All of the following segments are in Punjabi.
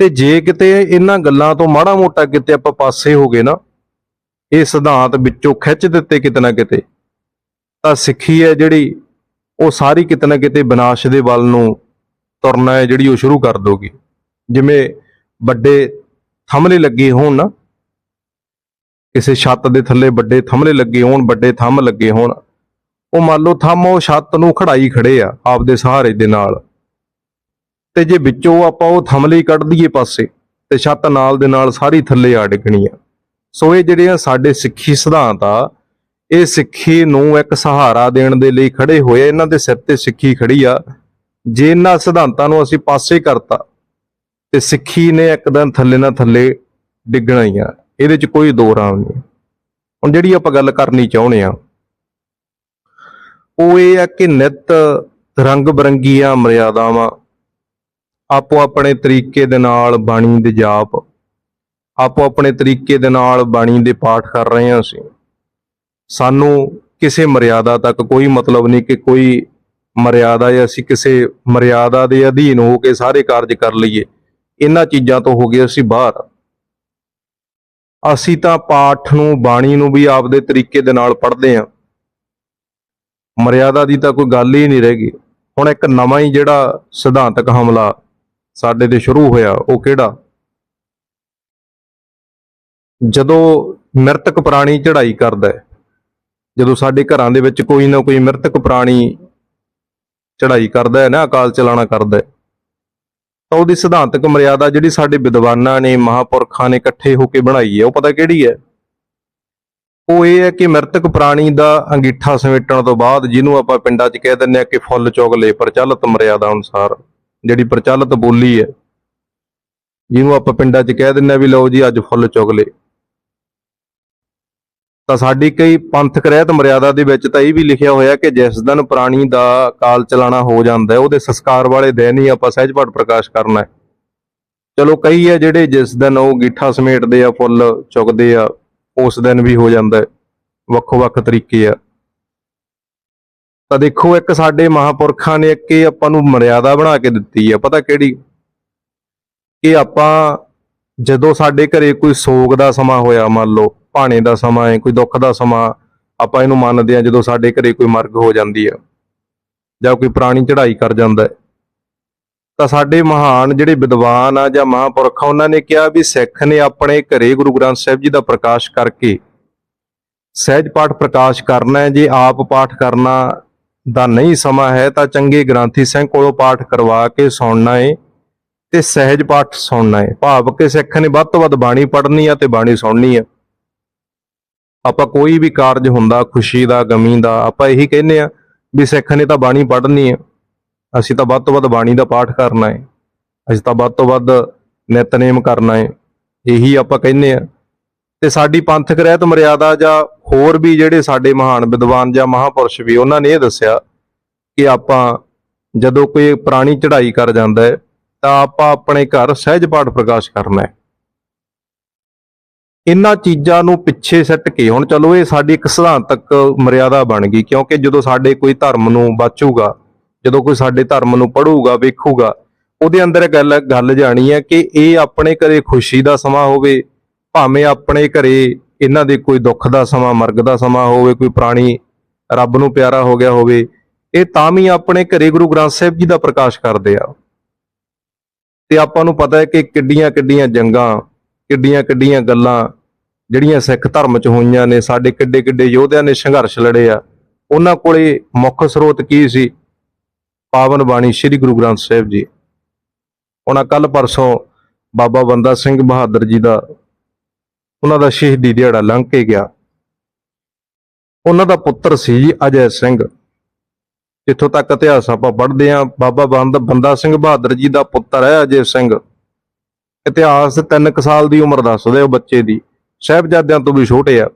ਤੇ ਜੇ ਕਿਤੇ ਇਹਨਾਂ ਗੱਲਾਂ ਤੋਂ ਮਾੜਾ ਮੋਟਾ ਕਿਤੇ ਆਪਾਂ ਪਾਸੇ ਹੋ ਗਏ ਨਾ, ਇਹ ਸਿਧਾਂਤ ਵਿੱਚੋਂ ਖਿੱਚ ਦਿੱਤੇ ਕਿਤੇ ਨਾ ਕਿਤੇ, ਤਾਂ ਸਿੱਖੀ ਹੈ ਜਿਹੜੀ ਉਹ ਸਾਰੀ ਕਿਤੇ ਨਾ ਕਿਤੇ ਵਿਨਾਸ਼ ਦੇ ਵੱਲ ਨੂੰ ਤੁਰਨਾ ਹੈ ਜਿਹੜੀ ਉਹ ਸ਼ੁਰੂ ਕਰ ਦੋਗੀ। ਜਿਵੇਂ ਵੱਡੇ ਥੰਮਲੇ ਲੱਗੇ ਹੋਣ ਨਾ, ਕਿਸੇ ਛੱਤ ਦੇ ਥੱਲੇ ਵੱਡੇ ਥੰਮਲੇ ਲੱਗੇ ਹੋਣ, ਵੱਡੇ ਥੰਮ ਲੱਗੇ ਹੋਣ, ਉਹ ਮੰਨ ਲਓ ਥੰਮ ਉਹ ਛੱਤ ਨੂੰ ਖੜਾਈ ਖੜੇ ਆ ਆਪਦੇ ਸਹਾਰੇ ਦੇ ਨਾਲ। ਤੇ ਜੇ ਵਿੱਚੋਂ ਆਪਾਂ ਉਹ ਥੰਮਲੇ ਹੀ ਕੱਢ ਦਈਏ ਪਾਸੇ, ਤੇ ਛੱਤ ਨਾਲ ਦੇ ਨਾਲ ਸਾਰੀ ਥੱਲੇ ਆ ਡਿੱਗਣੀ ਆ। ਸੋ ਇਹ ਜਿਹੜੇ ਆ ਸਾਡੇ ਸਿੱਖੀ ਸਿਧਾਂਤ ਆ, ਇਹ ਸਿੱਖੀ ਨੂੰ ਇੱਕ ਸਹਾਰਾ ਦੇਣ ਦੇ ਲਈ ਖੜੇ ਹੋਏ ਇਹਨਾਂ ਦੇ ਸਿਰ ਤੇ ਸਿੱਖੀ ਖੜੀ ਆ। ਜੇ ਇਹਨਾਂ ਸਿਧਾਂਤਾਂ ਨੂੰ ਅਸੀਂ ਪਾਸੇ ਕਰਤਾ, ਤੇ ਸਿੱਖੀ ਨੇ ਇੱਕ ਦਿਨ ਥੱਲੇ ਨਾ ਥੱਲੇ ਡਿੱਗਣਾ ਹੀ ਆ। ਇਹਦੇ 'ਚ ਕੋਈ ਦੋ ਰਾਮ ਨਹੀਂ ਹੁਣ ਜਿਹੜੀ ਆਪਾਂ ਗੱਲ ਕਰਨੀ ਚਾਹੁੰਦੇ ਆ, ਉਹ ਇਹ ਆ ਕਿ ਨਿਤ ਰੰਗ ਬਰੰਗੀਆਂ ਮਰਿਆਦਾਵਾਂ ਆਪੋ ਆਪਣੇ ਤਰੀਕੇ ਦੇ ਨਾਲ ਬਾਣੀ ਦੇ ਜਾਪ। ਆਪੋ ਆਪਣੇ ਤਰੀਕੇ ਦੇ ਨਾਲ ਬਾਣੀ ਦੇ ਪਾਠ ਕਰ ਰਹੇ ਹਾਂ ਅਸੀਂ। ਸਾਨੂੰ ਕਿਸੇ ਮਰਿਆਦਾ ਤੱਕ ਕੋਈ ਮਤਲਬ ਨਹੀਂ ਕਿ ਕੋਈ ਮਰਿਆਦਾ ਜਾਂ ਅਸੀਂ ਕਿਸੇ ਮਰਿਆਦਾ ਦੇ ਅਧੀਨ ਹੋ ਕੇ ਸਾਰੇ ਕਾਰਜ ਕਰ ਲਈਏ। ਇਹਨਾਂ ਚੀਜ਼ਾਂ ਤੋਂ ਹੋ ਗਏ ਅਸੀਂ ਬਾਹਰ। ਅਸੀਂ ਤਾਂ ਪਾਠ ਨੂੰ, ਬਾਣੀ ਨੂੰ ਵੀ ਆਪਦੇ ਤਰੀਕੇ ਦੇ ਨਾਲ ਪੜ੍ਹਦੇ ਹਾਂ। ਮਰਿਆਦਾ ਦੀ ਤਾਂ ਕੋਈ ਗੱਲ ਹੀ ਨਹੀਂ ਰਹਿ ਗਈ। ਹੁਣ ਇੱਕ ਨਵਾਂ ਹੀ ਜਿਹੜਾ ਸਿਧਾਂਤਕ ਹਮਲਾ ਸਾਡੇ ਤੇ ਸ਼ੁਰੂ ਹੋਇਆ, ਉਹ ਕਿਹੜਾ? ਜਦੋਂ ਮ੍ਰਿਤਕ ਪ੍ਰਾਣੀ ਚੜ੍ਹਾਈ ਕਰਦਾ ਹੈ, ਜਦੋਂ ਸਾਡੇ ਘਰਾਂ ਦੇ ਵਿੱਚ ਕੋਈ ਨਾ ਕੋਈ ਮ੍ਰਿਤਕ ਪ੍ਰਾਣੀ ਚੜ੍ਹਾਈ ਕਰਦਾ ਹੈ ਨਾ, ਅਕਾਲ ਚਲਾਣਾ ਕਰਦਾ ਹੈ, ਤਾਂ ਉਹਦੀ ਸਿਧਾਂਤਕ ਮਰਿਆਦਾ ਜਿਹੜੀ ਸਾਡੇ ਵਿਦਵਾਨਾਂ ਨੇ, ਮਹਾਪੁਰਖਾਂ ਨੇ ਇਕੱਠੇ ਹੋ ਕੇ ਬਣਾਈ ਹੈ, ਉਹ ਪਤਾ ਕਿਹੜੀ ਹੈ? ਉਹ ਇਹ ਹੈ ਕਿ ਮ੍ਰਿਤਕ ਪ੍ਰਾਣੀ ਦਾ ਅੰਗੀਠਾ ਸਮੇਟਣ ਤੋਂ ਬਾਅਦ ਜਿਹਨੂੰ ਆਪਾਂ ਪਿੰਡਾਂ 'ਚ ਕਹਿ ਦਿੰਦੇ ਆ ਕਿ ਫੁੱਲ ਚੁਗਲੇ ਪ੍ਰਚਲਿਤ ਮਰਿਆਦਾ ਅਨੁਸਾਰ ਜਿਹੜੀ ਪ੍ਰਚਲਿਤ ਬੋਲੀ ਹੈ, ਜਿਹਨੂੰ ਆਪਾਂ ਪਿੰਡਾਂ 'ਚ ਕਹਿ ਦਿੰਦੇ ਆ ਵੀ ਲਓ ਜੀ ਅੱਜ ਫੁੱਲ ਚੁਗਲੇ। ਤਾਂ ਸਾਡੀ ਕਈ ਪੰਥਕ ਰਹਿਤ ਮਰਿਆਦਾ ਦੇ ਵਿੱਚ ਤਾਂ ਇਹ ਵੀ ਲਿਖਿਆ ਹੋਇਆ ਕਿ ਜਿਸ ਦਿਨ ਪ੍ਰਾਣੀ ਦਾ ਕਾਲ ਚਲਾਣਾ ਹੋ ਜਾਂਦਾ ਹੈ, ਉਹਦੇ ਸੰਸਕਾਰ ਵਾਲੇ ਦਿਨ ਹੀ ਆਪਾਂ ਸਹਿਜ ਪਾਠ ਪ੍ਰਕਾਸ਼ ਕਰਨਾ ਹੈ। ਚਲੋ ਕਈ ਹੈ ਜਿਹੜੇ ਜਿਸ ਦਿਨ ਉਹ ਗੀਠਾ ਸਮੇਟਦੇ ਆ, ਫੁੱਲ ਚੁਗਦੇ ਆ, ਉਸ ਦਿਨ ਵੀ ਹੋ ਜਾਂਦਾ ਵੱਖੋ ਵੱਖ ਤਰੀਕੇ ਆ। ਤਾਂ ਦੇਖੋ, ਇੱਕ ਸਾਡੇ ਮਹਾਪੁਰਖਾਂ ਨੇ ਇੱਕ ਇਹ ਆਪਾਂ ਨੂੰ ਮਰਿਆਦਾ ਬਣਾ ਕੇ ਦਿੱਤੀ ਹੈ ਪਤਾ ਕਿਹੜੀ? ਕਿ ਆਪਾਂ ਜਦੋਂ ਸਾਡੇ ਘਰੇ ਕੋਈ ਸੋਗ ਦਾ ਸਮਾਂ ਹੋਇਆ, ਮੰਨ ਲਓ, ਭਾਣੇ ਦਾ ਸਮਾਂ ਹੈ, ਕੋਈ ਦੁੱਖ ਦਾ ਸਮਾਂ, ਆਪਾਂ ਇਹਨੂੰ ਮੰਨਦੇ ਆ ਜਦੋਂ ਸਾਡੇ ਘਰੇ ਕੋਈ ਮਰਗ ਹੋ ਜਾਂਦੀ ਆ ਜਾਂ ਕੋਈ ਪ੍ਰਾਣੀ ਚੜ੍ਹਾਈ ਕਰ ਜਾਂਦਾ ਹੈ। ਤਾਂ ਸਾਡੇ ਮਹਾਨ ਜਿਹੜੇ ਵਿਦਵਾਨ ਆ ਜਾਂ ਮਹਾਂਪੁਰਖ ਆ, ਉਹਨਾਂ ਨੇ ਕਿਹਾ ਵੀ ਸਿੱਖ ਨੇ ਆਪਣੇ ਘਰੇ ਗੁਰੂ ਗ੍ਰੰਥ ਸਾਹਿਬ ਜੀ ਦਾ ਪ੍ਰਕਾਸ਼ ਕਰਕੇ ਸਹਿਜ ਪਾਠ ਪ੍ਰਕਾਸ਼ ਕਰਨਾ ਹੈ, ਜੇ ਆਪ ਪਾਠ ਕਰਨਾ ਦਾ ਨਹੀਂ ਸਮਾਂ ਹੈ ਤਾਂ ਚੰਗੇ ਗ੍ਰੰਥੀ ਸਿੰਘ ਕੋਲੋਂ ਪਾਠ ਕਰਵਾ ਕੇ ਸੁਣਨਾ ਏ ਤੇ ਸਹਿਜ ਪਾਠ ਸੁਣਨਾ ਏ। ਭਾਵ ਕਿ ਸਿੱਖ ਨੇ ਵੱਧ ਤੋਂ ਵੱਧ ਬਾਣੀ ਪੜ੍ਹਨੀ ਆ ਤੇ ਬਾਣੀ ਸੁਣਨੀ ਆ। ਆਪਾਂ ਕੋਈ ਵੀ ਕਾਰਜ ਹੁੰਦਾ, ਖੁਸ਼ੀ ਦਾ, ਗਮੀ ਦਾ, ਆਪਾਂ ਇਹੀ ਕਹਿੰਦੇ ਆ ਵੀ ਸਿੱਖ ਨੇ ਤਾਂ ਬਾਣੀ ਪੜ੍ਹਨੀ ਆ। ਅਸੀਂ ਤਾਂ ਵੱਧ ਤੋਂ ਵੱਧ ਬਾਣੀ ਦਾ ਪਾਠ ਕਰਨਾ ਹੈ ਅਸੀਂ ਤਾਂ ਵੱਧ ਤੋਂ ਵੱਧ ਨਿਤਨੇਮ ਕਰਨਾ ਏ। ਇਹੀ ਆਪਾਂ ਕਹਿੰਦੇ ਆ। ਤੇ ਸਾਡੀ ਪੰਥਕ ਰਹਿਤ ਮਰਿਆਦਾ ਜਾਂ ਹੋਰ ਵੀ ਜਿਹੜੇ ਸਾਡੇ ਮਹਾਨ ਵਿਦਵਾਨ ਜਾਂ ਮਹਾਪੁਰਸ਼ ਵੀ, ਉਹਨਾਂ ਨੇ ਇਹ ਦੱਸਿਆ ਕਿ ਆਪਾਂ ਜਦੋਂ ਕੋਈ ਪੁਰਾਣੀ ਚੜ੍ਹਾਈ ਕਰ ਜਾਂਦਾ ਹੈ, ਤਾਂ ਆਪਾਂ ਆਪਣੇ ਘਰ ਸਹਿਜ ਪਾਠ ਪ੍ਰਕਾਸ਼ ਕਰਨਾ ਹੈ। ਇਹਨਾਂ ਚੀਜ਼ਾਂ ਨੂੰ ਪਿੱਛੇ ਸੱਟ ਕੇ, ਹੁਣ ਚਲੋ ਇਹ ਸਾਡੀ ਇੱਕ ਸਿਧਾਂਤਕ ਮਰਿਆਦਾ ਬਣ ਗਈ, ਕਿਉਂਕਿ ਜਦੋਂ ਸਾਡੇ ਕੋਈ ਧਰਮ ਨੂੰ ਬਾਚੂਗਾ, ਜਦੋਂ ਕੋਈ ਸਾਡੇ ਧਰਮ ਨੂੰ ਪੜੂਗਾ ਵੇਖੂਗਾ, ਉਹਦੇ ਅੰਦਰ ਇਹ ਗੱਲ ਗੱਲ ਜਾਣੀ ਹੈ ਕਿ ਇਹ ਆਪਣੇ ਕਦੇ ਖੁਸ਼ੀ ਦਾ ਸਮਾਂ ਹੋਵੇ ਭਾਵੇਂ ਆਪਣੇ ਘਰੇ ਇਹਨਾਂ ਦੇ ਕੋਈ ਦੁੱਖ ਦਾ ਸਮਾਂ, ਮਰਗ ਦਾ ਸਮਾਂ ਹੋਵੇ, ਕੋਈ ਪ੍ਰਾਣੀ ਰੱਬ ਨੂੰ ਪਿਆਰਾ ਹੋ ਗਿਆ ਹੋਵੇ, ਇਹ ਤਾਂ ਵੀ ਆਪਣੇ ਘਰੇ ਗੁਰੂ ਗ੍ਰੰਥ ਸਾਹਿਬ ਜੀ ਦਾ ਪ੍ਰਕਾਸ਼ ਕਰਦੇ ਆ। ਤੇ ਆਪਾਂ ਨੂੰ ਪਤਾ ਹੈ ਕਿ ਕਿੱਡੀਆਂ ਕਿੱਡੀਆਂ ਜੰਗਾਂ, ਕਿੱਡੀਆਂ ਕਿੱਡੀਆਂ ਗੱਲਾਂ ਜਿਹੜੀਆਂ ਸਿੱਖ ਧਰਮ 'ਚ ਹੋਈਆਂ ਨੇ, ਸਾਡੇ ਕਿੱਡੇ ਕਿੱਡੇ ਯੋਧਿਆਂ ਨੇ ਸੰਘਰਸ਼ ਲੜੇ ਆ। ਉਹਨਾਂ ਕੋਲੇ ਮੁੱਖ ਸਰੋਤ ਕੀ ਸੀ? ਪਾਵਨ ਬਾਣੀ ਸ੍ਰੀ ਗੁਰੂ ਗ੍ਰੰਥ ਸਾਹਿਬ ਜੀ। ਉਹਨਾਂ ਕੱਲ ਪਰਸੋਂ ਬਾਬਾ ਬੰਦਾ ਸਿੰਘ ਬਹਾਦਰ ਜੀ ਦਾ ਉਹਨਾਂ ਦਾ ਸ਼ਹੀਦੀ ਦਿਹਾੜਾ ਲੰਘ ਕੇ ਗਿਆ। ਉਹਨਾਂ ਦਾ ਪੁੱਤਰ ਸੀ ਜੀ ਅਜੈ ਸਿੰਘ। ਜਿੱਥੋਂ ਤੱਕ ਇਤਿਹਾਸ ਆਪਾਂ ਪੜ੍ਹਦੇ ਆਂ ਬਾਬਾ ਬੰਦ, ਬੰਦਾ ਸਿੰਘ ਬਹਾਦਰ ਜੀ ਦਾ ਪੁੱਤਰ ਹੈ ਅਜੈ ਸਿੰਘ। ਇਤਿਹਾਸ 3 ਸਾਲ ਦੀ ਉਮਰ ਦੱਸਦੇ ਉਹ ਬੱਚੇ ਦੀ। ਸਾਹਿਬਜ਼ਾਦਿਆਂ ਤੋਂ ਵੀ ਛੋਟੇ ਆ।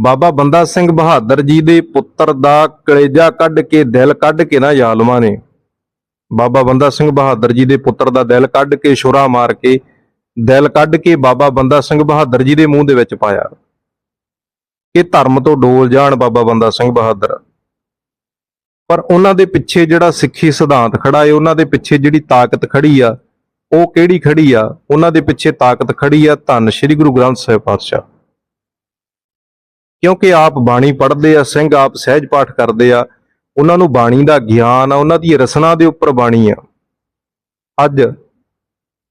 ਬਾਬਾ ਬੰਦਾ ਸਿੰਘ ਬਹਾਦਰ ਜੀ ਦੇ ਪੁੱਤਰ ਦਾ ਕਲੇਜਾ ਕੱਢ ਕੇ, ਦਿਲ ਕੱਢ ਕੇ ਨਾ ਜ਼ਾਲਮਾਂ ਨੇ। ਬਾਬਾ ਬੰਦਾ ਸਿੰਘ ਬਹਾਦਰ ਜੀ ਦੇ ਪੁੱਤਰ ਦਾ ਦਿਲ ਕੱਢ ਕੇ, ਛੁਰਾ ਮਾਰ ਕੇ ਦਿਲ ਕੱਢ ਕੇ ਬਾਬਾ ਬੰਦਾ ਸਿੰਘ ਬਹਾਦਰ ਜੀ ਦੇ ਮੂੰਹ ਦੇ ਵਿੱਚ ਪਾਇਆ ਕਿ ਧਰਮ ਤੋਂ ਡੋਲ ਜਾਣ ਬਾਬਾ ਬੰਦਾ ਸਿੰਘ ਬਹਾਦਰ। ਪਰ ਉਹਨਾਂ ਦੇ ਪਿੱਛੇ ਜਿਹੜਾ ਸਿੱਖੀ ਸਿਧਾਂਤ ਖੜਾ ਏ, ਉਹਨਾਂ ਦੇ ਪਿੱਛੇ ਜਿਹੜੀ ਤਾਕਤ ਖੜੀ ਆ, ਉਹ ਕਿਹੜੀ ਖੜੀ ਆ? ਉਹਨਾਂ ਦੇ ਪਿੱਛੇ ਤਾਕਤ ਖੜੀ ਆ ਧੰਨ ਸ੍ਰੀ ਗੁਰੂ ਗ੍ਰੰਥ ਸਾਹਿਬ ਪਾਤਸ਼ਾਹ। ਕਿਉਂਕਿ ਆਪ ਬਾਣੀ ਪੜ੍ਹਦੇ ਆ, ਸਿੰਘ ਆਪ ਸਹਿਜ ਪਾਠ ਕਰਦੇ ਆ, ਉਹਨਾਂ ਨੂੰ ਬਾਣੀ ਦਾ ਗਿਆਨ ਆ, ਉਹਨਾਂ ਦੀ ਰਸਨਾ ਦੇ ਉੱਪਰ ਬਾਣੀ ਆ। ਅੱਜ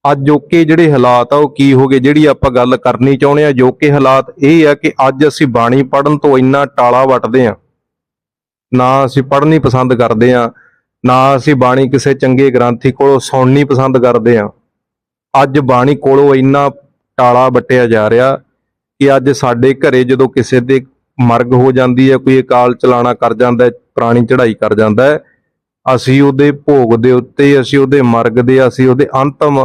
ਅੱਜ ਜੋਕੇ ਜਿਹੜੇ ਹਾਲਾਤ ਆ, ਉਹ ਕੀ ਹੋ ਗਏ, ਜਿਹੜੀ ਆਪਾਂ ਗੱਲ ਕਰਨੀ ਚਾਹੁੰਦੇ ਆ ਜੋਕੇ ਹਾਲਾਤ ਇਹ ਆ ਕਿ ਅੱਜ ਅਸੀਂ ਬਾਣੀ ਪੜਨ ਤੋਂ ਇੰਨਾ ਟਾਲਾ ਵੱਟਦੇ ਆ। ਨਾ ਅਸੀਂ ਪੜ੍ਹਨੀ ਪਸੰਦ ਕਰਦੇ ਆ, ਨਾ ਅਸੀਂ ਬਾਣੀ ਕਿਸੇ ਚੰਗੇ ਗ੍ਰੰਥੀ ਕੋਲੋਂ ਸੁਣਨੀ ਪਸੰਦ ਕਰਦੇ ਆ। ਅੱਜ ਬਾਣੀ ਕੋਲੋਂ ਇੰਨਾ ਟਾਲਾ ਵੱਟਿਆ ਜਾ ਰਿਹਾ ਕਿ ਅੱਜ ਸਾਡੇ ਘਰੇ ਜਦੋਂ ਕਿਸੇ ਦੇ ਮਰਗ ਹੋ ਜਾਂਦੀ ਹੈ ਕੋਈ ਅਕਾਲ ਚਲਾਣਾ ਕਰ ਜਾਂਦਾ ਹੈ, ਪ੍ਰਾਣੀ ਚੜ੍ਹਾਈ ਕਰ ਜਾਂਦਾ ਅਸੀਂ ਉਹਦੇ ਭੋਗ ਦੇ ਉੱਤੇ, ਅਸੀਂ ਉਹਦੇ ਮਰਗ ਦੇ, ਅਸੀਂ ਉਹਦੇ ਅੰਤਮ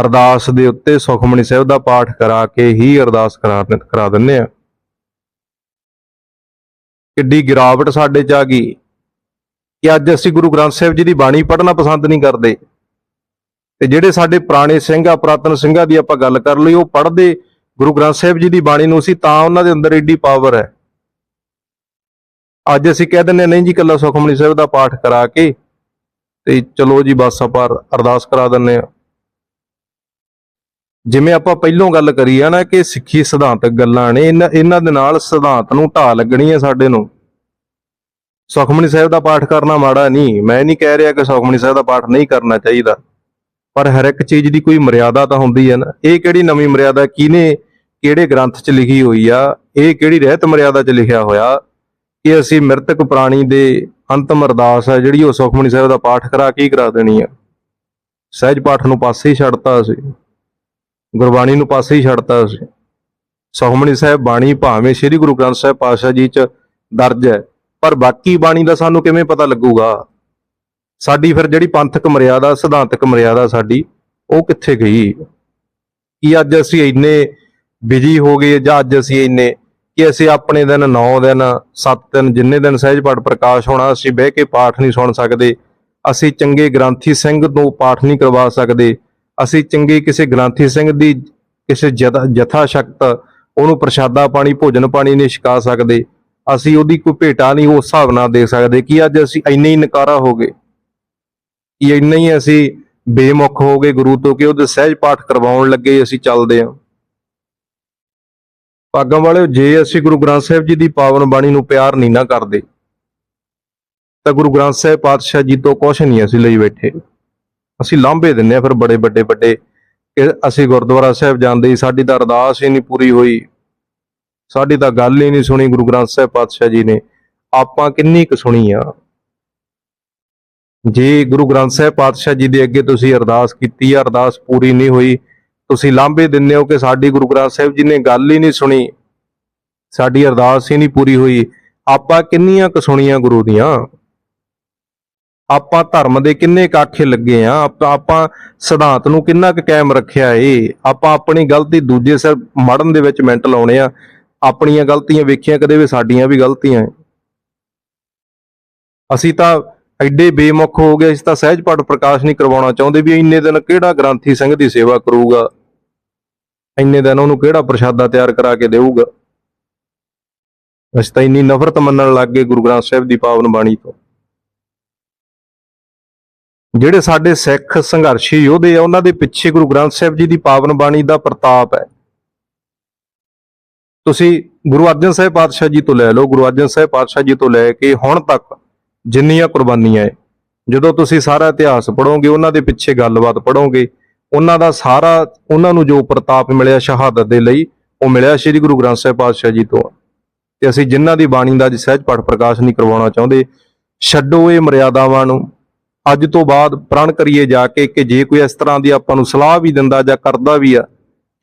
ਅਰਦਾਸ ਦੇ ਉੱਤੇ ਸੁਖਮਨੀ ਸਾਹਿਬ ਦਾ ਪਾਠ ਕਰਾ ਕੇ ਹੀ ਅਰਦਾਸ ਕਰਾ ਕਰਾ ਦਿੰਦੇ ਆ। ਕਿੱਡੀ ਗਿਰਾਵਟ ਸਾਡੇ ਚ ਆ ਗਈ। ਕਿ ਅੱਜ ਅਸੀਂ ਗੁਰੂ ਗ੍ਰੰਥ ਸਾਹਿਬ ਜੀ ਦੀ ਬਾਣੀ ਪੜ੍ਹਨਾ ਪਸੰਦ ਨਹੀਂ ਕਰਦੇ। ਤੇ ਜਿਹੜੇ ਸਾਡੇ ਪੁਰਾਣੇ ਸਿੰਘ ਆ ਪੁਰਾਤਨ ਸਿੰਘਾਂ ਦੀ ਆਪਾਂ ਗੱਲ ਕਰ ਲਈ ਉਹ ਪੜ੍ਹਦੇ ਗੁਰੂ ਗ੍ਰੰਥ ਸਾਹਿਬ ਜੀ ਦੀ ਬਾਣੀ ਨੂੰ ਸੀ ਤਾਂ ਉਹਨਾਂ ਦੇ ਅੰਦਰ ਏਡੀ ਪਾਵਰ ਹੈ। ਅੱਜ ਅਸੀਂ ਕਹਿ ਦਿੰਦੇ ਹਾਂ, ਨਹੀਂ ਜੀ ਕੱਲਾ ਸੁਖਮਨੀ ਸਾਹਿਬ ਦਾ ਪਾਠ ਕਰਾ ਕੇ ਤੇ ਚਲੋ ਜੀ ਬਸ ਆਪਾਂ ਅਰਦਾਸ ਕਰਾ ਦਿੰਨੇ ਆ ਜਿਵੇਂ ਆਪਾਂ ਪਹਿਲੋਂ ਗੱਲ ਕਰੀ ਆ ਨਾ ਕਿ ਸਿੱਖੀ ਸਿਧਾਂਤਕ ਗੱਲਾਂ ਨੇ, ਇਹਨਾਂ ਇਹਨਾਂ ਦੇ ਨਾਲ ਸਿਧਾਂਤ ਨੂੰ ਢਾਹ ਲੱਗਣੀ ਹੈ ਸਾਡੇ ਨੂੰ। ਸੁਖਮਨੀ ਸਾਹਿਬ ਦਾ ਪਾਠ ਕਰਨਾ ਮਾੜਾ ਨਹੀਂ, ਮੈਂ ਨਹੀਂ ਕਹਿ ਰਿਹਾ ਕਿ ਸੁਖਮਨੀ ਸਾਹਿਬ ਦਾ ਪਾਠ ਨਹੀਂ ਕਰਨਾ ਚਾਹੀਦਾ। ਪਰ ਹਰ ਇੱਕ ਚੀਜ਼ ਦੀ ਕੋਈ ਮਰਿਆਦਾ ਤਾਂ ਹੁੰਦੀ ਹੈ ਨਾ। ਇਹ ਕਿਹੜੀ ਨਵੀਂ ਮਰਿਆਦਾ, ਕਿਹਨੇ, ਕਿਹੜੇ ਗ੍ਰੰਥ 'ਚ ਲਿਖੀ ਹੋਈ ਆ, ਇਹ ਕਿਹੜੀ ਰਹਿਤ ਮਰਿਆਦਾ 'ਚ ਲਿਖਿਆ ਹੋਇਆ, ਕਿ ਅਸੀਂ ਮ੍ਰਿਤਕ ਪ੍ਰਾਣੀ ਦੇ ਅੰਤਮ ਅਰਦਾਸ ਹੈ ਜਿਹੜੀ ਉਹ ਸੁਖਮਨੀ ਸਾਹਿਬ ਦਾ ਪਾਠ ਕਰਾ ਕੇ ਹੀ ਕਰਾ ਦੇਣੀ ਆ। ਸਹਿਜ ਪਾਠ ਨੂੰ ਪਾਸੇ ਹੀ ਛੱਡਤਾ ਅਸੀਂ। ਗੁਰਬਾਣੀ ਨੂੰ ਪਾਸੇ ਹੀ ਛੱਡਤਾ ਅਸੀਂ ਸੁਖਮਨੀ ਸਾਹਿਬ ਬਾਣੀ ਭਾਵੇਂ ਸ੍ਰੀ ਗੁਰੂ ਗ੍ਰੰਥ ਸਾਹਿਬ ਪਾਤਸ਼ਾਹ ਜੀ 'ਚ ਦਰਜ ਹੈ, ਪਰ ਬਾਕੀ ਬਾਣੀ ਦਾ ਸਾਨੂੰ ਕਿਵੇਂ ਪਤਾ ਲੱਗੂਗਾ? ਸਾਡੀ ਫਿਰ ਜਿਹੜੀ ਪੰਥਕ ਮਰਿਆਦਾ, ਸਿਧਾਂਤਕ ਮਰਿਆਦਾ ਸਾਡੀ, ਉਹ ਕਿੱਥੇ ਗਈ? ਕੀ ਅੱਜ ਅਸੀਂ ਇੰਨੇ ਬਿਜ਼ੀ ਹੋ ਗਏ ਜਾਂ ਅੱਜ ਅਸੀਂ ਇੰਨੇ ਕਿ ਅਸੀਂ ਆਪਣੇ ਦਿਨ 9 ਦਿਨ 7 ਦਿਨ, ਜਿੰਨੇ ਦਿਨ ਸਹਿਜ ਪਾਠ ਪ੍ਰਕਾਸ਼ ਹੋਣਾ, ਅਸੀਂ ਬਹਿ ਕੇ ਪਾਠ ਨਹੀਂ ਸੁਣ ਸਕਦੇ, ਅਸੀਂ ਚੰਗੇ ਗ੍ਰੰਥੀ ਸਿੰਘ ਤੋਂ ਪਾਠ ਨਹੀਂ ਕਰਵਾ ਸਕਦੇ ਅਸੀਂ ਚੰਗੇ ਕਿਸੇ ਗ੍ਰੰਥੀ ਸਿੰਘ ਦੀ ਕਿਸੇ ਜਥਾ ਸ਼ਕਤ ਉਹਨੂੰ ਪ੍ਰਸ਼ਾਦਾ ਪਾਣੀ, ਭੋਜਨ ਪਾਣੀ ਨਹੀਂ ਛਕਾ ਸਕਦੇ। ਅਸੀਂ ਉਹਦੀ ਕੋਈ ਭੇਟਾ ਨਹੀਂ ਉਸ ਹਿਸਾਬ ਨਾਲ ਦੇ ਸਕਦੇ ਕਿ ਅੱਜ ਅਸੀਂ ਇੰਨੇ ਹੀ ਨਕਾਰਾ ਹੋ ਗਏ। ਕਿ ਇੰਨੇ ਹੀ ਅਸੀਂ ਬੇਮੁਖ ਹੋ ਗਏ ਗੁਰੂ ਤੋਂ ਕਿ ਉਹਦੇ ਸਹਿਜ ਪਾਠ ਕਰਵਾਉਣ ਲੱਗੇ ਅਸੀਂ ਚੱਲਦੇ ਹਾਂ। ਭਾਗਾਂ ਵਾਲਿਓ, ਜੇ ਅਸੀਂ ਗੁਰੂ ਗ੍ਰੰਥ ਸਾਹਿਬ ਜੀ ਦੀ ਪਾਵਨ ਬਾਣੀ ਨੂੰ ਪਿਆਰ ਨਹੀਂ ਨਾ ਕਰਦੇ, ਤਾਂ ਗੁਰੂ ਗ੍ਰੰਥ ਸਾਹਿਬ ਪਾਤਸ਼ਾਹ ਜੀ ਤੋਂ ਕੁਛ ਨਹੀਂ ਅਸੀਂ ਲਈ ਬੈਠੇ। ਅਸੀਂ ਲਾਂਭੇ ਦਿੰਨੇ ਆ ਫਿਰ ਬੜੇ ਵੱਡੇ ਵੱਡੇ ਕਿ ਅਸੀਂ ਗੁਰਦੁਆਰਾ ਸਾਹਿਬ ਜਾਂਦੇ ਸਾਡੀ ਤਾਂ ਅਰਦਾਸ ਹੀ ਨਹੀਂ ਪੂਰੀ ਹੋਈ। ਸਾਡੀ ਤਾਂ ਗੱਲ ਹੀ ਨਹੀਂ ਸੁਣੀ ਗੁਰੂ ਗ੍ਰੰਥ ਸਾਹਿਬ ਪਾਤਸ਼ਾਹ ਜੀ ਨੇ। ਆਪਾਂ ਕਿੰਨੀ ਕੁ ਸੁਣੀ ਆ। ਜੇ ਗੁਰੂ ਗ੍ਰੰਥ ਸਾਹਿਬ ਪਾਤਸ਼ਾਹ ਜੀ ਦੇ ਅੱਗੇ ਤੁਸੀਂ ਅਰਦਾਸ ਕੀਤੀ ਆ, ਅਰਦਾਸ ਪੂਰੀ ਨਹੀਂ ਹੋਈ, ਤੁਸੀਂ ਲਾਂਭੇ ਦਿੰਦੇ ਹੋ ਕਿ ਸਾਡੀ ਗੁਰੂ ਗ੍ਰੰਥ ਸਾਹਿਬ ਜੀ ਨੇ ਗੱਲ ਹੀ ਨਹੀਂ ਸੁਣੀ। ਸਾਡੀ ਅਰਦਾਸ ਹੀ ਨਹੀਂ ਪੂਰੀ ਹੋਈ। ਆਪਾਂ ਕਿੰਨੀਆਂ ਕੁ ਸੁਣੀਆਂ ਗੁਰੂ ਦੀਆਂ? ਆਪਾਂ ਧਰਮ ਦੇ ਕਿੰਨੇ ਕਾਖੇ ਲੱਗੇ ਆ? ਆਪਾਂ ਆਪਾਂ ਸਿਧਾਂਤ ਨੂੰ ਕਿੰਨਾ ਕੁ ਕਾਇਮ ਰੱਖਿਆ ਏ? ਆਪਾਂ ਆਪਣੀ ਗਲਤੀ ਦੂਜੇ ਸਿਰ ਮੜਨ ਦੇ ਵਿੱਚ ਮਿੰਟ ਲਾਉਣੇ ਆ। ਆਪਣੀਆਂ ਗਲਤੀਆਂ ਵੇਖੀਆਂ, ਕਦੇ ਵੀ ਸਾਡੀਆਂ ਵੀ ਗਲਤੀਆਂ ਅਸੀਂ ਤਾਂ ਐਡੇ ਬੇਮੁਖ ਹੋ ਗਏ, ਅਸੀਂ ਤਾਂ ਸਹਿਜ ਪਾਠ ਪ੍ਰਕਾਸ਼ ਨਹੀਂ ਕਰਵਾਉਣਾ ਚਾਹੁੰਦੇ ਵੀ ਇੰਨੇ ਦਿਨ ਕਿਹੜਾ ਗ੍ਰੰਥੀ ਸਿੰਘ ਦੀ ਸੇਵਾ ਕਰੂਗਾ? ਇੰਨੇ ਦਿਨ ਉਹਨੂੰ ਕਿਹੜਾ ਪ੍ਰਸ਼ਾਦਾ ਤਿਆਰ ਕਰਾ ਕੇ ਦੇਊਗਾ? ਅਸੀਂ ਤਾਂ ਇੰਨੀ ਨਫ਼ਰਤ ਮੰਨਣ ਲੱਗ ਗਏ ਗੁਰੂ ਗ੍ਰੰਥ ਸਾਹਿਬ ਦੀ ਪਾਵਨ ਬਾਣੀ ਤੋਂ। ਜਿਹੜੇ ਸਾਡੇ ਸਿੱਖ ਸੰਘਰਸ਼ੀ ਯੋਧੇ ਆ, ਉਹਨਾਂ ਦੇ ਪਿੱਛੇ ਗੁਰੂ ਗ੍ਰੰਥ ਸਾਹਿਬ ਜੀ ਦੀ ਪਾਵਨ ਬਾਣੀ ਦਾ ਪ੍ਰਤਾਪ ਹੈ। ਤੁਸੀਂ ਗੁਰੂ ਅਰਜਨ ਸਾਹਿਬ ਪਾਤਸ਼ਾਹ ਜੀ ਤੋਂ ਲੈ ਲਓ, ਗੁਰੂ ਅਰਜਨ ਸਾਹਿਬ ਪਾਤਸ਼ਾਹ ਜੀ ਤੋਂ ਲੈ ਕੇ ਹੁਣ ਤੱਕ ਜਿੰਨੀਆਂ ਕੁਰਬਾਨੀਆਂ ਹੈ, ਜਦੋਂ ਤੁਸੀਂ ਸਾਰਾ ਇਤਿਹਾਸ ਪੜੋਗੇ ਉਹਨਾਂ ਦੇ ਪਿੱਛੇ ਗੱਲਬਾਤ ਪੜੋਗੇ ਉਹਨਾਂ ਦਾ ਸਾਰਾ, ਉਹਨਾਂ ਨੂੰ ਜੋ ਪ੍ਰਤਾਪ ਮਿਲਿਆ ਸ਼ਹਾਦਤ ਦੇ ਲਈ, ਉਹ ਮਿਲਿਆ ਸ੍ਰੀ ਗੁਰੂ ਗ੍ਰੰਥ ਸਾਹਿਬ ਪਾਤਸ਼ਾਹ ਜੀ ਤੋਂ। ਤੇ ਅਸੀਂ ਜਿਨ੍ਹਾਂ ਦੀ ਬਾਣੀ ਦਾ ਅੱਜ ਸਹਿਜ ਪਾਠ ਪ੍ਰਕਾਸ਼ ਨਹੀਂ ਕਰਵਾਉਣਾ ਚਾਹੁੰਦੇ, ਛੱਡੋ ਇਹ ਮਰਿਆਦਾਵਾਂ ਨੂੰ ਅੱਜ ਤੋਂ ਬਾਅਦ ਪ੍ਰਣ ਕਰੀਏ ਜਾ ਕੇ ਕਿ ਜੇ ਕੋਈ ਇਸ ਤਰ੍ਹਾਂ ਦੀ ਆਪਾਂ ਨੂੰ ਸਲਾਹ ਵੀ ਦਿੰਦਾ ਜਾਂ ਕਰਦਾ ਵੀ ਆ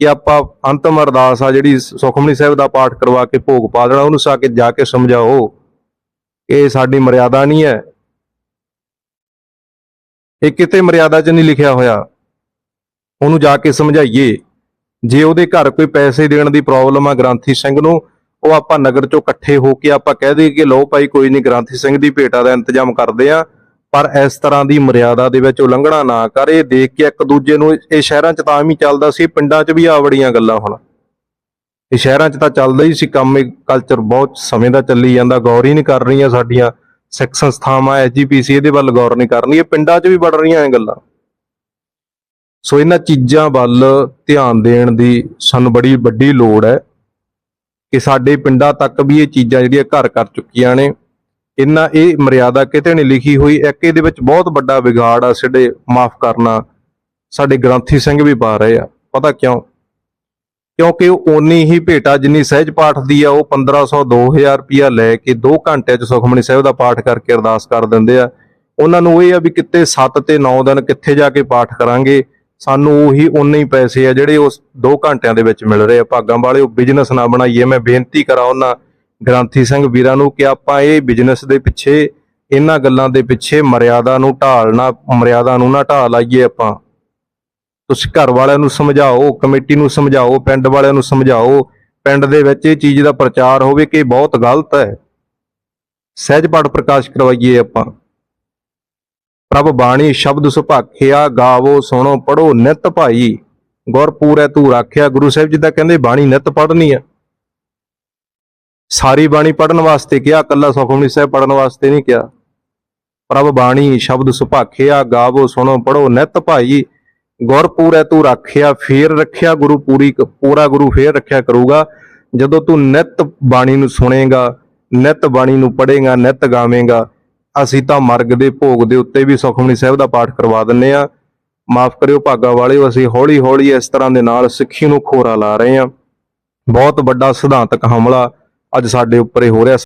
ਕਿ ਆਪਾਂ ਅੰਤਮ ਅਰਦਾਸ ਆ ਜਿਹੜੀ ਸੁਖਮਨੀ ਸਾਹਿਬ ਦਾ ਪਾਠ ਕਰਵਾ ਕੇ ਭੋਗ ਪਾ ਦੇਣਾ, ਉਹਨੂੰ ਸਾ ਕੇ ਜਾ ਕੇ ਸਮਝਾਓ ਕਿ ਸਾਡੀ ਮਰਿਆਦਾ ਨਹੀਂ ਹੈ। ਇਹ ਕਿਤੇ ਮਰਿਆਦਾ 'ਚ ਨਹੀਂ ਲਿਖਿਆ ਹੋਇਆ। ਉਹਨੂੰ ਜਾ ਕੇ ਸਮਝਾਈਏ। ਜੇ ਉਹਦੇ ਘਰ ਕੋਈ ਪੈਸੇ ਦੇਣ ਦੀ ਪ੍ਰੋਬਲਮ ਆ ਗ੍ਰੰਥੀ ਸਿੰਘ ਨੂੰ, ਉਹ ਆਪਾਂ ਨਗਰ ਚੋਂ ਇਕੱਠੇ ਹੋ ਕੇ ਆਪਾਂ ਕਹਿ ਦਈਏ ਕਿ ਲਓ ਭਾਈ ਕੋਈ ਨਹੀਂ, ਗ੍ਰੰਥੀ ਸਿੰਘ ਦੀ ਭੇਟਾ ਦਾ ਇੰਤਜ਼ਾਮ ਕਰਦੇ ਆ। ਪਰ ਇਸ ਤਰ੍ਹਾਂ ਦੀ ਮਰਿਆਦਾ ਦੇ ਵਿੱਚ ਉਲੰਘਣਾ ਨਾ ਕਰ। ਇਹ ਦੇਖ ਕੇ ਇੱਕ ਦੂਜੇ ਨੂੰ ਇਹ ਸ਼ਹਿਰਾਂ 'ਚ ਤਾਂ ਵੀ ਚੱਲਦਾ ਸੀ, ਪਿੰਡਾਂ 'ਚ ਵੀ ਆ ਬੜੀਆਂ ਗੱਲਾਂ ਹੁਣ। ਇਹ ਸ਼ਹਿਰਾਂ 'ਚ ਤਾਂ ਚੱਲਦਾ ਹੀ ਸੀ ਕੰਮ, ਇਹ ਕਲਚਰ ਬਹੁਤ ਸਮੇਂ ਦਾ ਚੱਲੀ ਜਾਂਦਾ, ਗੌਰ ਹੀ ਨਹੀਂ ਕਰ ਰਹੀਆਂ ਸਾਡੀਆਂ ਸਿੱਖ ਸੰਸਥਾਵਾਂ ਐਸਜੀਪੀਸੀ ਇਹਦੇ ਵੱਲ ਗੌਰ ਨਹੀਂ ਕਰ ਰਹੀ ਇਹ ਪਿੰਡਾਂ 'ਚ ਵੀ ਵੜ ਰਹੀਆਂ ਇਹ ਗੱਲਾਂ। ਸੋ ਇਹਨਾਂ ਚੀਜ਼ਾਂ ਵੱਲ ਧਿਆਨ ਦੇਣ ਦੀ ਸਾਨੂੰ ਬੜੀ ਵੱਡੀ ਲੋੜ ਹੈ ਕਿ ਸਾਡੇ ਪਿੰਡਾਂ ਤੱਕ ਵੀ ਇਹ ਚੀਜ਼ਾਂ ਜਿਹੜੀਆਂ ਘਰ ਕਰ ਚੁੱਕੀਆਂ ਨੇ ਇੰਨਾ ਇਹ ਮਰਿਆਦਾ ਕਿਤੇ ਨਹੀਂ ਲਿਖੀ ਹੋਈ, ਇੱਕ ਇਹਦੇ ਵਿੱਚ ਬਹੁਤ ਵੱਡਾ ਵਿਗਾੜ ਆ ਸਾਡੇ ਮਾਫ ਕਰਨਾ। ਸਾਡੇ ਗ੍ਰੰਥੀ ਸਿੰਘ ਵੀ ਪਾ ਰਹੇ ਆ, ਪਤਾ ਕਿਉਂ? ਕਿਉਂਕਿ ਉਹ ਓਨੀ ਹੀ ਭੇਟਾ ਜਿੰਨੀ ਸਹਿਜ ਪਾਠ ਦੀ ਆ, ਉਹ 1500 2000 ਰੁਪਿਆ ਲੈ ਕੇ 2 ਘੰਟਿਆਂ ਚ ਸੁਖਮਨੀ ਸਾਹਿਬ ਦਾ ਪਾਠ ਕਰਕੇ ਅਰਦਾਸ ਕਰ ਦਿੰਦੇ ਆ। ਉਹਨਾਂ ਨੂੰ ਇਹ ਆ ਵੀ ਕਿਤੇ 7 ਤੇ 9 ਦਿਨ ਕਿੱਥੇ ਜਾ ਕੇ ਪਾਠ ਕਰਾਂਗੇ, ਸਾਨੂੰ ਉਹੀ ਉਨੇ ਹੀ ਪੈਸੇ ਆ ਜਿਹੜੇ ਉਸ 2 ਘੰਟਿਆਂ ਦੇ ਵਿੱਚ ਮਿਲ ਰਹੇ ਆ। ਭਾਗਾਂ ਵਾਲੇ ਉਹ ਬਿਜ਼ਨਸ ਨਾ ਬਣਾਈਏ, ਮੈਂ ਬੇਨਤੀ ਕਰਾਂ ਉਹਨਾਂ ਗ੍ਰੰਥੀ ਸਿੰਘ ਵੀਰਾਂ ਨੂੰ ਕਿ ਆਪਾਂ ਇਹ ਬਿਜ਼ਨਸ ਦੇ ਪਿੱਛੇ, ਇਹਨਾਂ ਗੱਲਾਂ ਦੇ ਪਿੱਛੇ ਮਰਿਆਦਾ ਨੂੰ ਢਾਲਣਾ ਮਰਿਆਦਾ ਨੂੰ ਨਾ ਢਾਲ ਲਾਈਏ ਆਪਾਂ। ਤੁਸੀਂ ਘਰ ਵਾਲਿਆਂ ਨੂੰ ਸਮਝਾਓ, ਕਮੇਟੀ ਨੂੰ ਸਮਝਾਓ, ਪਿੰਡ ਵਾਲਿਆਂ ਨੂੰ ਸਮਝਾਓ, ਪਿੰਡ ਦੇ ਵਿੱਚ ਇਹ ਚੀਜ਼ ਦਾ ਪ੍ਰਚਾਰ ਹੋਵੇ ਕਿ ਬਹੁਤ ਗਲਤ ਹੈ। ਸਹਿਜ ਪਾਠ ਪ੍ਰਕਾਸ਼ ਕਰਵਾਈਏ ਆਪਾਂ। ਪ੍ਰਭ ਬਾਣੀ ਸ਼ਬਦ ਸੁਭਾਖਿਆ ਗਾਵੋ, ਸੁਣੋ ਪੜੋ ਨਿਤ ਭਾਈ। ਗੁਰ ਪੂਰੈ ਤੂੰ ਰਾਖਿਆ। ਗੁਰੂ ਸਾਹਿਬ ਜੀ ਦਾ ਕਹਿੰਦੇ ਬਾਣੀ ਨਿਤ ਪੜ੍ਹਨੀ ਆ ਸਾਰੀ ਬਾਣੀ ਪੜਨ ਵਾਸਤੇ ਕਿਹਾ ਕੱਲਾ ਸੁਖਮਨੀ ਸਾਹਿਬ ਪੜਨ ਵਾਸਤੇ ਨਹੀਂ ਕਿਹਾ। ਪ੍ਰਭ ਬਾਣੀ ਸ਼ਬਦ ਸੁਭਾਖਿਆ, ਗਾਵੋ, ਸੁਣੋ ਪੜੋ ਨਿਤ ਭਾਈ, ਗੁਰ ਪੂਰੈ ਤੂੰ ਰੱਖਿਆ, ਫੇਰ ਰੱਖਿਆ ਗੁਰੂ ਪੂਰੀ ਪੂਰਾ ਗੁਰੂ ਫੇਰ ਰੱਖਿਆ ਕਰੂਗਾ। ਜਦੋਂ ਤੂੰ ਨਿਤ ਬਾਣੀ ਨੂੰ ਸੁਣੇਗਾ, ਨਿਤ ਬਾਣੀ ਨੂੰ ਪੜ੍ਹੇਗਾ, ਨਿਤ ਗਾਵੇਂਗਾ, ਅਸੀਂ ਤਾਂ ਮਰਗ ਦੇ ਭੋਗ ਦੇ ਉੱਤੇ ਵੀ ਸੁਖਮਨੀ ਸਾਹਿਬ ਦਾ ਪਾਠ ਕਰਵਾ ਦਿੰਨੇ ਆ ਮਾਫ ਕਰਿਓ ਭਾਗਾ ਵਾਲਿਓ, ਅਸੀਂ ਹੌਲੀ ਹੌਲੀ ਇਸ ਤਰ੍ਹਾਂ ਦੇ ਨਾਲ ਸਿੱਖੀ ਨੂੰ ਖੋਰਾ ਲਾ ਰਹੇ ਆ ਬਹੁਤ ਵੱਡਾ ਸਿਧਾਂਤਕ ਹਮਲਾ। ਅੱਜ ਸਾਡੇ ਉੱਪਰ ਇਹ ਹੋ ਰਿਹਾ